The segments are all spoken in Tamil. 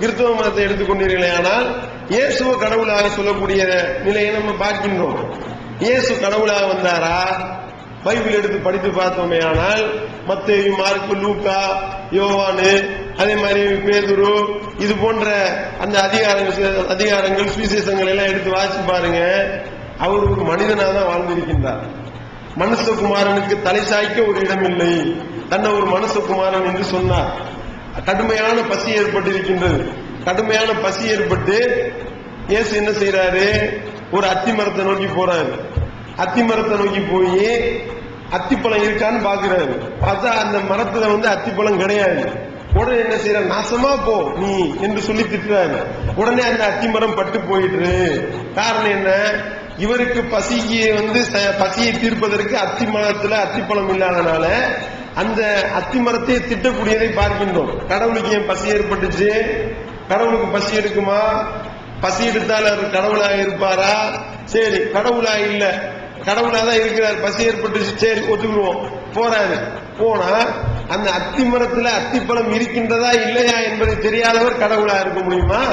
கிறிஸ்தவ மதத்தை எடுத்துக்கொண்டீர்களே ஆனால் இயேசுவ கடவுளாக சொல்லக்கூடிய நிலையை நம்ம பார்க்கின்றோம். இயேசு கடவுளாக வந்தாரா? பைபிள் எடுத்து படித்து பார்த்தோமே ஆனால் மத்தேயு மார்க்கு லூக்கா யோவானு அதே மாதிரி பேதுரு இது போன்ற அந்த அதிகாரங்கள் அதிகாரங்கள் சுவிசேஷங்கள் எல்லாம் எடுத்து வாசிச்சு பாருங்க. அவர் ஒரு மனிதனாக தான் வாழ்ந்திருக்கின்றார். மனுஷகுமாரனுக்கு தலை சாய்க்க ஒரு இடம் இல்லை தன்னை ஒரு மனுஷகுமாரன் என்று சொன்னார். கடுமையான பசி ஏற்பட்டிருக்கின்றது. கடுமையான பசி ஏற்பட்டு இயேசு என்ன செய்யறாரு ஒரு அத்தி மரத்தை நோக்கி போறாரு. அத்தி மரத்தை நோக்கி போய் அத்திப்பழம் இருக்கான்னு பாக்குறாரு பார்த்தா அந்த மரத்துல வந்து அத்திப்பழம் கிடையாது. உடனே என்ன செய்யற நாசமா போ நீ என்று சொல்லி திட்டுறாரு. உடனே அந்த அத்திமரம் பட்டு போயிட்டு காரணம் என்ன? இவருக்கு பசிக்கு வந்து ச- பசியை தீர்ப்பதற்கு அத்தி மரத்துல அத்திப்பழம் இல்லாதனால அந்த அத்தி மரத்தை திட்டக்கூடியதை பார்க்கின்றோம். கடவுளுக்கு ஏன் பசி ஏற்பட்டுச்சு? கடவுளுக்கு பசி எடுக்குமா? பசி எடுத்தால் அவர் கடவுளாக இருப்பாரா? சரி கடவுளா இல்ல. கடவுளா தான் இருக்கிறார். பசி ஏற்பட்டுச்சு. சரி ஒத்துக்குவோம். போறாரு. போனா அந்த அத்தி மரத்துல அத்திப்பழம் இருக்கின்றதா இல்லையா என்பதை தெரியாதவர் கடவுளா இருக்க முடியுமா?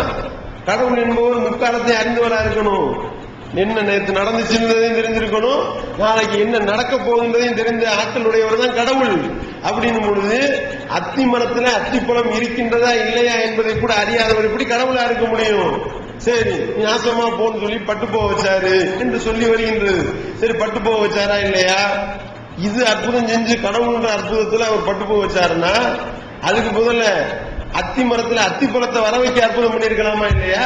கடவுள் என்பவர் முக்காலத்தை அறிந்தவரா இருக்கணும். என்ன நேற்று நடந்துச்சுன்றதையும் தெரிஞ்சிருக்கணும். நாளைக்கு என்ன நடக்க போகுன்றதையும் தெரிந்த ஆட்கள் உடையவர் தான் கடவுள். அப்படின்னும் பொழுது அத்தி மரத்துல அத்திப்பழம் இருக்கின்றதா இல்லையா என்பதை கூட அறியாதவர் எப்படி கடவுளா இருக்க முடியும்? சரி நீ நாசமா போன்னு சொல்லி பட்டு போக வச்சாரு என்று சொல்லி வருகின்றது. சரி பட்டு போக வச்சாரா இல்லையா? இது அற்புதம் செஞ்சு கடவுள்ன்ற அற்புதத்துல அவர் பட்டு போக வச்சாருன்னா அதுக்கு முதல்ல அத்தி மரத்துல அத்திப்பழத்தை வர வைக்க அற்புதம் பண்ணிருக்கலாமா இல்லையா?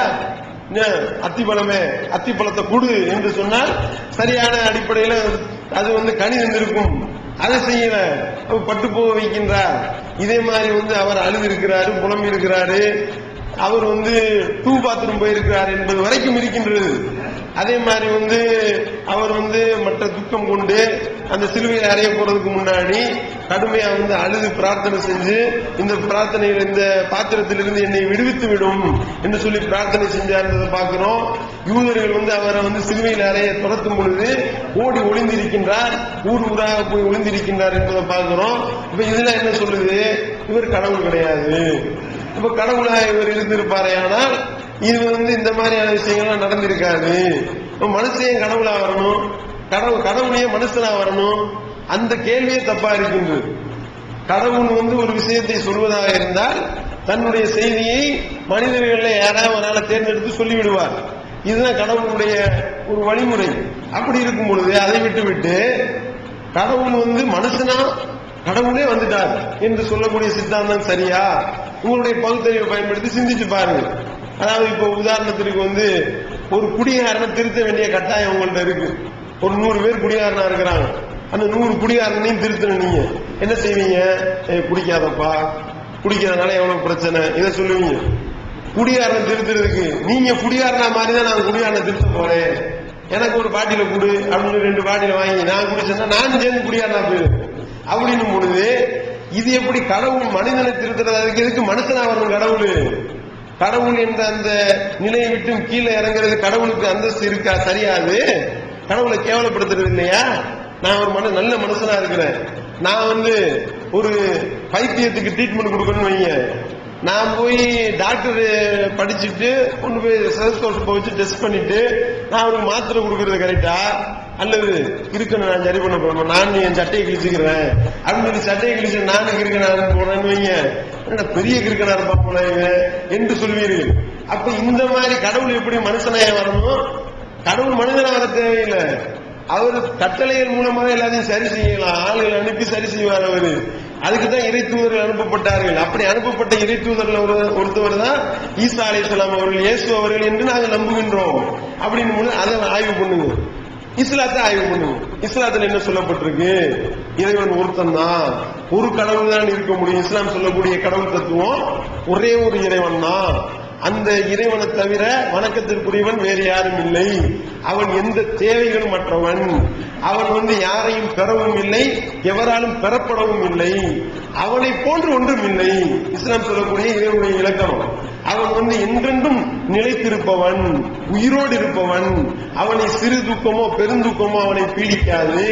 அத்திப்பழமே அத்திப்பழத்தை கொடு என்று சொன்னால் சரியான அடிப்படையில் அது வந்து கனி இருக்கும் அதை செய்யல பட்டு போக வைக்கின்றார். இதே மாதிரி வந்து அவர் அழுது இருக்கிறாரு புலம்பி இருக்கிறாரு அவர் வந்து டூ பாத்ரூம் போயிருக்கிறார் என்பது வரைக்கும் இருக்கின்றது. அதே மாதிரி வந்து அவர் வந்து மற்ற துக்கம் கொண்டு அந்த சிலுவையில் அறைய போறதுக்கு முன்னாடி கடுமையா வந்து அழுது பிரார்த்தனை செஞ்சு இந்த பிரார்த்தனையில் இந்த பாத்திரத்திலிருந்து என்னை விடுவித்து விடும் என்று சொல்லி பிரார்த்தனை செஞ்சார்ன்றதை பார்க்கிறோம். யூதர்கள் வந்து அவரை வந்து சிறுவையில் அறைய துரத்தும் பொழுது ஓடி ஒளிந்திருக்கின்றார் ஊர் ஊராக போய் ஒளிந்திருக்கின்றார் என்பதை பார்க்கிறோம். இப்ப இதுல என்ன சொல்லுது? இவர் கடவுள் கிடையாது. இப்ப கடவுளாக இவர் இருந்திருப்பாரே ஆனால் இது வந்து இந்த மாதிரியான விஷயங்கள்லாம் நடந்திருக்காது. மனுஷன் கடவுளா வரணும். கடவுள் கடவுளையே மனுஷனா வரணும். அந்த கேள்வியே தப்பா இருக்கின்றது கடவுள் வந்து ஒரு விஷயத்தை சொல்வதாக இருந்தால் தன்னுடைய செய்தியை மனிதர்களில் யாராவது ஒரு தேர்ந்தெடுத்து சொல்லிவிடுவார். இதுதான் கடவுளுடைய ஒரு வழிமுறை. அப்படி இருக்கும் பொழுது அதை விட்டு விட்டு கடவுள் வந்து மனுஷனா கடவுளே வந்துட்டார் என்று சொல்லக்கூடிய சித்தாந்தம் சரியா? உங்களுடைய பகுத்தறிவை பயன்படுத்தி சிந்திச்சு பாருங்க. அதாவது இப்போ உதாரணத்திற்கு வந்து ஒரு குடிகாரனை திருத்த வேண்டிய கட்டாயம் உங்கள்ட்ட இருக்கு. ஒரு நூறு பேர் குடிகாரனா இருக்கிறாங்க. அந்த நூறு குடிகாரனையும் திருத்தணும் நீங்க. என்ன செய்வீங்க? குடிக்காதப்பா. குடிக்கிறதுனால எவ்வளவு பிரச்சனை? இதை சொல்லுவீங்க. குடியாரன் திருத்துறதுக்கு. நீங்க குடியாரனா மாதிரி தான் நான் குடியாரனை திருத்த போறேன். எனக்கு ஒரு பாட்டில கொடு அப்படின்னு ரெண்டு பாட்டில வாங்கி நான் குடிச்சேன்னா நான் சேர்ந்து குடியாரனா போயிரு அப்படின்னும் பொழுது இது எப்படி கடவுள் மனிதனை திருத்துறது? அதுக்கு எதுக்கு மனுஷனா வரணும் கடவுள்? கடவுள் என்ற அந்த நிலையை விட்டு கீழே இறங்குறது கடவுளுக்கு அந்தஸ்து இருக்கா? சரியாது கடவுளை கேவலப்படுத்துறது இல்லையா? நான் ஒரு மனு நல்ல மனுஷனா இருக்கிறேன். நான் வந்து ஒரு பைத்தியத்துக்கு ட்ரீட்மெண்ட் கொடுக்கணும்னு வைங்க. நான் போய் டாக்டர் படிச்சுட்டு கொண்டு போய் செலஸ்கோப் வச்சு டெஸ்ட் பண்ணிட்டு நான் அவருக்கு மாத்திரை கொடுக்கறது கரெக்டா அல்லது இருக்கணும் நான் சரி பண்ண போறேன். நான் என் சட்டையை கிழிச்சுக்கிறேன். அப்படின்னு சட்டையை கிழிச்சு நானும் கிறுக்கனார் போறேன்னு வைங்க. என்ன பெரிய கிறுக்கனா இருப்பா போல என்று சொல்வீர்கள். அப்ப இந்த மாதிரி கடவுள் எப்படி மனுஷனாய வரணும்? கடவுள் மனிதனா வர தேவையில்லை. அவர் கட்டளைகள் மூலமாக எல்லாத்தையும் சரி செய்யலாம். ஆளுகள் அனுப்பி சரி செய்வார் அவரு. அதுக்கு தான் இறை தூதர்கள் அனுப்பப்பட்டார்கள். அப்படி அனுப்பப்பட்ட இறை தூதர்கள் ஒருத்தவர் தான் ஈசா அலைஹிஸ்ஸலாம் அவர்கள் இயேசு அவர்கள் என்று நாங்கள் நம்புகின்றோம். அப்படின்னு போது அதை ஆய்வு பண்ணுங்க. இஸ்லாத்தை ஆய்வு பண்ணுங்க. இஸ்லாத்துல என்ன சொல்லப்பட்டிருக்கு? இறைவன் ஒருத்தன் தான். ஒரு கடவுள் தான் இருக்க முடியும். இஸ்லாம் சொல்லக்கூடிய கடவுள் தத்துவம் ஒரே ஒரு இறைவன் தான். அந்த இறைவனை தவிர வணக்கத்திற்குரியவன் வேறு யாரும் இல்லை. அவன் எந்த தேவைகளும் மற்றவன். அவன் வந்து யாரையும் பெறவும் இல்லை எவராலும் பெறப்படவும் இல்லை. அவனை போன்று ஒன்றும் இல்லை. இஸ்லாம் சொல்லக்கூடிய இறைவனுடைய இலக்கணம் அவன் வந்து என்றென்றும் நிலைத்திருப்பவன் உயிரோடு இருப்பவன். அவனை சிறு துக்கமோ பெருந்துக்கமோ அவனை பீடிக்காது.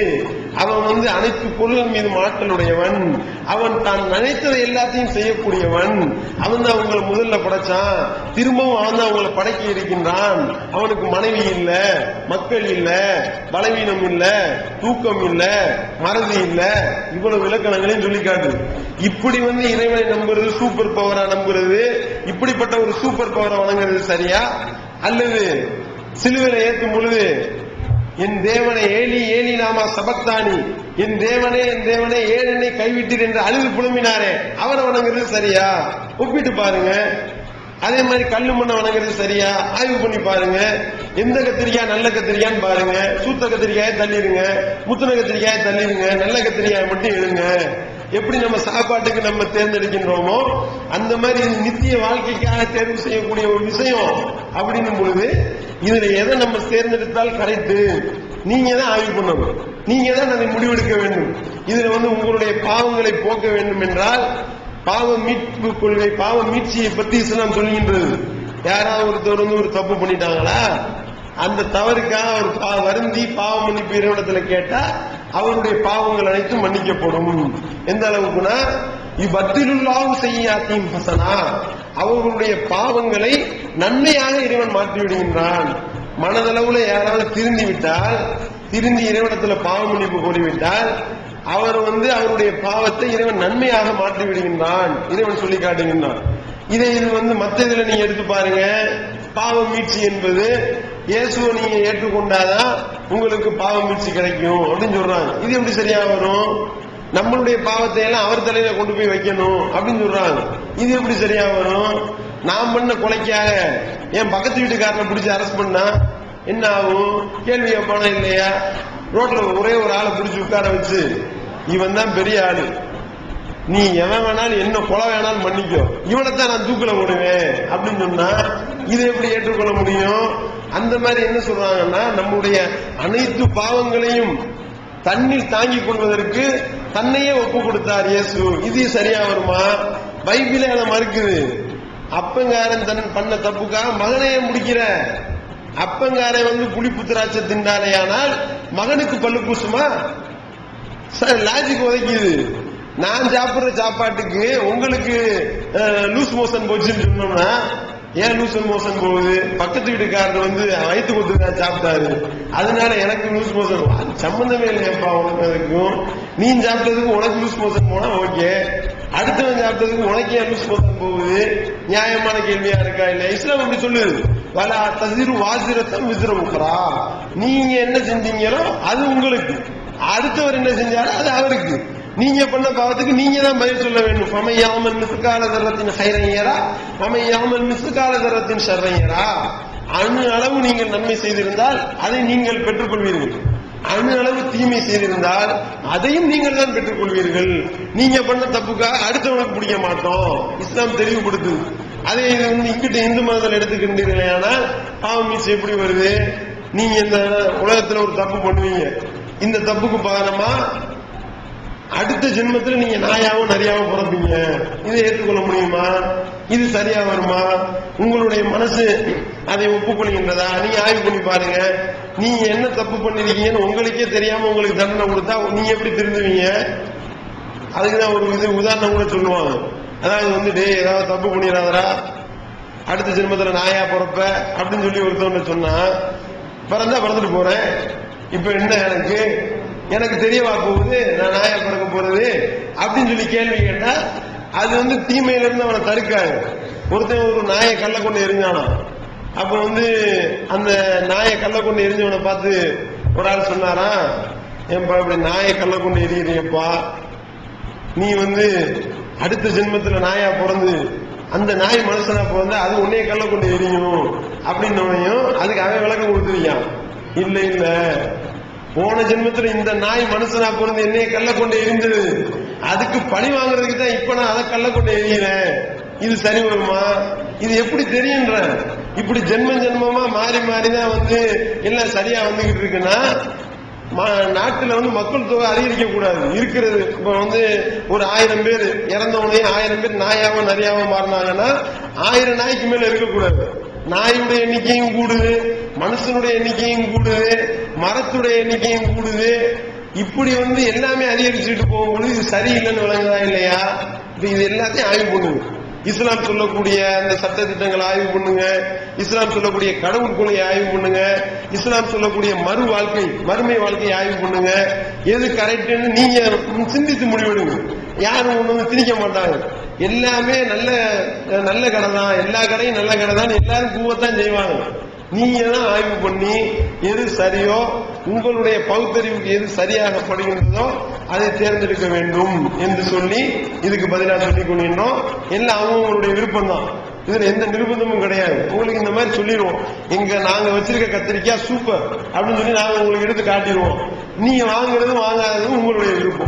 அவன் வந்து அனைத்து பொருள்கள் மீது மாற்றலுடையவன். அவன் தான் நினைத்ததை எல்லாத்தையும் செய்யக்கூடியவன். அவன் தான் அவங்களை முதல்ல படைச்சான். திரும்பவும் அவன் தான் அவங்களை படைக்க இருக்கின்றான். அவனுக்கு மனைவி இல்ல மக்கள் இல்ல பலவீனம் இல்ல தூக்கம் இல்ல மறதி இல்ல. இவ்வளவு விளக்கணங்களையும் சொல்லி காட்டு இப்படி வந்து இறைவனை நம்புறது சூப்பர் பவரா நம்புறது இப்படிப்பட்ட ஒரு சூப்பர் பவரை வணங்குறது சரியா? அல்லது சிலுவையில ஏற்றும் பொழுது என் தேவனை ஏலி ஏலி நாமா சபக்தானி. என் தேவனே என் தேவனே ஏழனை என்னை கைவிட்டீர் என்று அழுது புலம்பினாரே. அவனை வணங்குறது சரியா? ஒப்பிட்டு பாருங்க. அதே மாதிரி கல்லு மண்ணை வணங்குறது சரியா? ஆய்வு பண்ணி பாருங்க. எந்த கத்திரிக்காய் நல்ல கத்திரிக்கான்னு பாருங்க. சூத்த கத்திரிக்காயை தள்ளிடுங்க. முத்துன கத்திரிக்காயை தள்ளிடுங்க. நல்ல கத்திரிக்காயை மட்டும் எழுங்க எப்படி நம்ம சாப்பாட்டுக்கு நம்ம தேர்ந்தெடுக்கின்றோமோ அந்த மாதிரி நித்திய வாழ்க்கைக்காக தேர்வு செய்யக்கூடிய ஒரு விஷயம். அப்படின்னும் பொழுது இதுல எதை நம்ம தேர்ந்தெடுத்தால் கரெக்ட் நீங்க தான் ஆய்வு பண்ணணும். நீங்க தான் அதை முடிவெடுக்க வேண்டும். இதுல வந்து உங்களுடைய பாவங்களை போக்க வேண்டும் என்றால் பாவ மீட்பு கொள்கை பாவ மீட்சியை பத்தி இஸ்லாம் சொல்கின்றது. யாராவது ஒருத்தர் வந்து ஒரு தப்பு பண்ணிட்டாங்களா? அந்த தவறுக்காக அவர் பா- வருந்தி பாவ மன்னிப்பு இறைவனத்தில் கேட்டா அவருடைய பாவங்கள் அனைத்தும் மன்னிக்கப்படும். எந்த அளவுக்குனா இவ்வத்திலுள்ளாவு செய்யாத்தின் ஹசனா. அவர்களுடைய பாவங்களை நன்மையாக இறைவன் மாற்றி விடுகின்றான் மனதளவுல யாராவது திருந்தி விட்டால் திருந்தி இறைவனத்துல பாவ மன்னிப்பு கோரிவிட்டால் அவர் வந்து அவருடைய பாவத்தை இறைவன் நன்மையாக மாற்றி விடுகின்றான் இறைவன் சொல்லி காட்டுகின்றான். இதை இது வந்து மத்த இதுல நீங்க எடுத்து பாருங்க. பாவ மீட்சி என்பது இயேசுவை நீங்க ஏற்றுக்கொண்டாதான் உங்களுக்கு பாவ மீட்சி கிடைக்கும் அப்படின்னு சொல்றாங்க. இது எப்படி சரியா வரும்? நம்மளுடைய பாவத்தை எல்லாம் அவர் தலையில கொண்டு போய் வைக்கணும் அப்படின்னு சொல்றாங்க. இது எப்படி சரியா வரும்? நான் பண்ண கொலைக்காக என் பக்கத்து வீட்டுக்காரனை பிடிச்சி அரெஸ்ட் பண்ணா என்ன ஆகும்? கேள்வி கேட்பானா இல்லையா? ரோட்ல ஒரே ஒரு ஆளை பிடிச்சி உட்கார வச்சு இவன் தான் பெரிய ஆளு. நீ எவன் வேணாலும் என்ன கொலை வேணாலும் பண்ணிக்கோ. இவனைத்தான் நான் தூக்கில போடுவேன் அப்படின்னு சொன்னா இதை எப்படி ஏற்றுக்கொள்ள முடியும்? அந்த மாதிரி என்ன சொல்றாங்கன்னா நம்முடைய அனைத்து பாவங்களையும் தண்ணீர் தாங்கிக் கொள்வதற்கு தன்னையே ஒப்பு கொடுத்தார் இயேசு. இது சரியா வருமா? பைபிளே அதை மறுக்குது. அப்பங்காரன் தன் பண்ண தப்புக்காக மகனையே முடிக்கிற. அப்பங்காரன் வந்து புளிப்பு திராட்சை தின்றானேயானால் மகனுக்கு பல்லு பூசுமா? Sir logic உதைக்குது. நான் சாப்பிடுற சாப்பாட்டுக்கு உங்களுக்கு லூஸ் மோஷன் போச்சுன்னு சொன்னோம்னா ஏன் லூஸ் மோசன் போகுது? பக்கத்து வீட்டுக்காரர் வந்து வயிற்று கொத்து சாப்பிட்டாரு. அதனால எனக்கு லூஸ் மோஷன் அது சம்பந்தமே இல்லையப்பா உனக்கு அதுக்கும். நீ சாப்பிட்டதுக்கு உனக்கு லூஸ் மோசன் போனா ஓகே. அடுத்தவன் சாப்பிட்டதுக்கு உனக்கு ஏன் லூஸ் மோசம் போகுது? நியாயமான கேள்வியா இருக்கா இல்ல இஸ்லாம் அப்படி சொல்லுது. வல தசிறு வாசிரத்தம் விசிறமுக்கிறா நீங்க என்ன செஞ்சீங்களோ அது உங்களுக்கு. அடுத்தவர் என்ன செஞ்சாலும் அது அவருக்கு. நீங்க பண்ண பாவத்துக்கு நீங்க தான் பதில் சொல்ல வேண்டும். அமையாமல் மிசுகால தரத்தின் ஹைரங்கரா அமையாமல் மிசுகால தரத்தின் ஷர்ரங்கரா அணு அளவு நீங்கள் நன்மை செய்திருந்தால் அதை நீங்கள் பெற்றுக்கொள்வீர்கள். அணு அளவு தீமை செய்திருந்தால் அதையும் நீங்கள் தான் பெற்றுக்கொள்வீர்கள். நீங்க பண்ண தப்புக்காக அடுத்தவனுக்கு பிடிக்க மாட்டோம். இஸ்லாம் தெளிவுபடுத்துது அதே இது வந்து இங்கிட்ட இந்து மதத்தில் எடுத்துக்கின்றீர்களே ஆனால் பாவம் மீஸ் எப்படி வருது? நீங்க இந்த உலகத்துல ஒரு தப்பு பண்ணுவீங்க. இந்த தப்புக்கு பாதமா அடுத்த ஜென்மத்தில் நீங்க நாயாவும் நிறையாவும் பிறப்பீங்க. இதை ஏற்றுக்கொள்ள முடியுமா? இது சரியா வருமா? உங்களுடைய மனசு அதை ஒப்புக்கொள்கின்றதா? நீங்க ஆய்வு பண்ணி பாருங்க. நீங்க என்ன தப்பு பண்ணிருக்கீங்கன்னு உங்களுக்கே தெரியாம உங்களுக்கு தண்டனை கொடுத்தா நீங்க எப்படி திருந்துவீங்க? அதுக்குதான் ஒரு இது உதாரணம் கூட சொல்லுவாங்க. அதாவது வந்து டேய் ஏதாவது தப்பு பண்ணிடாதரா அடுத்த ஜென்மத்தில் நாயா பிறப்ப அப்படின்னு சொல்லி ஒருத்தவங்க சொன்னா பிறந்தா பிறந்துட்டு போறேன். இப்ப என்ன எனக்கு? எனக்கு தெரியவா போகுது நான் நாயா பிறக்க போறது அப்படின்னு சொல்லி கேள்வி கேட்டா அது வந்து தீமையில இருந்து அவனை தடுக்காது. ஒருத்தன் ஒரு நாயை கல்ல கொண்டு எரிஞ்சானா? அப்ப வந்து அந்த நாயை கல்ல கொண்டு எரிஞ்சவனை பார்த்து ஒரு ஆள் சொன்னாரா? ஏன்பா இப்படி நாயை கல்ல கொண்டு எரியுறியப்பா? நீ வந்து அடுத்த ஜென்மத்துல நாயா பிறந்து அந்த நாய் மனுஷனா பிறந்தா அது உன்னைய கல்ல கொண்டு எரியும் அப்படின்னவனையும் அதுக்கு அவன் விளக்கம் கொடுத்துருக்கான். இல்ல இல்ல. போன ஜென்மத்துல இந்த நாய் மனுஷனா பிறந்து என்னைய கல்ல கொண்டு எரிஞ்சது அதுக்கு பழி வாங்குறதுக்கு தான் இப்ப நான் அதை கல்ல கொண்டு எரியிறேன். இது சரி வருமா? இது எப்படி தெரியுன்ற? இப்படி ஜென்ம ஜென்மமா மாறி மாறி தான் வந்து எல்லாம் சரியா வந்துகிட்டு இருக்குன்னா நாட்டுல வந்து மக்கள் தொகை அதிகரிக்க கூடாது. இருக்கிறது இப்ப வந்து ஒரு ஆயிரம் பேர் இறந்தவனே ஆயிரம் பேர் நாயாவும் நிறையாவும் மாறினாங்கன்னா ஆயிரம் நாய்க்கு மேல இருக்கக்கூடாது நாயுடைய எண்ணிக்கையும் கூடுது மனுஷனுடைய எண்ணிக்கையும் கூடுது. மரத்துடைய எண்ணிக்கையும் கூடுது. இப்படி வந்து எல்லாமே அதிகரிச்சுட்டு போகும்போது இது சரியில்லைன்னு விளங்குதா இல்லையா? இப்ப இது எல்லாத்தையும் ஆய்வு பண்ணுங்க. இஸ்லாம் சொல்லக்கூடிய அந்த சட்ட திட்டங்களை ஆய்வு பண்ணுங்க. இஸ்லாம் சொல்லக்கூடிய கடவுள் கொலையை ஆய்வு பண்ணுங்க. இஸ்லாம் சொல்லக்கூடிய மறு வாழ்க்கை மறுமை வாழ்க்கையை ஆய்வு பண்ணுங்க. எது கரெக்ட்னு நீங்க சிந்தித்து முடிவெடுங்க. யாரும் ஒண்ணு திணிக்க மாட்டாங்க. எல்லாமே நல்ல நல்ல கடை தான் எல்லா கடையும் நல்ல கடை தான் எல்லாரும் கூவத்தான் செய்வாங்க. நீங்க தான் ஆய்வு பண்ணி எது சரியோ உங்களுடைய பகுத்தறிவுக்கு எது சரியாக படுகின்றதோ அதை தேர்ந்தெடுக்க வேண்டும் என்று சொல்லி இதுக்கு பதிலாக சொல்லிக் கொள்கின்றோம் எல்லாம் அவங்களுடைய விருப்பம் தான் இதுல எந்த நிர்பந்தமும் கிடையாது. உங்களுக்கு இந்த மாதிரி சொல்லிடுவோம். எங்க நாங்க வச்சிருக்க கத்திரிக்காய் சூப்பர் அப்படின்னு சொல்லி நாங்க உங்களுக்கு எடுத்து காட்டிடுவோம். நீங்க வாங்குறதும் வாங்காததும் உங்களுடைய விருப்பம்.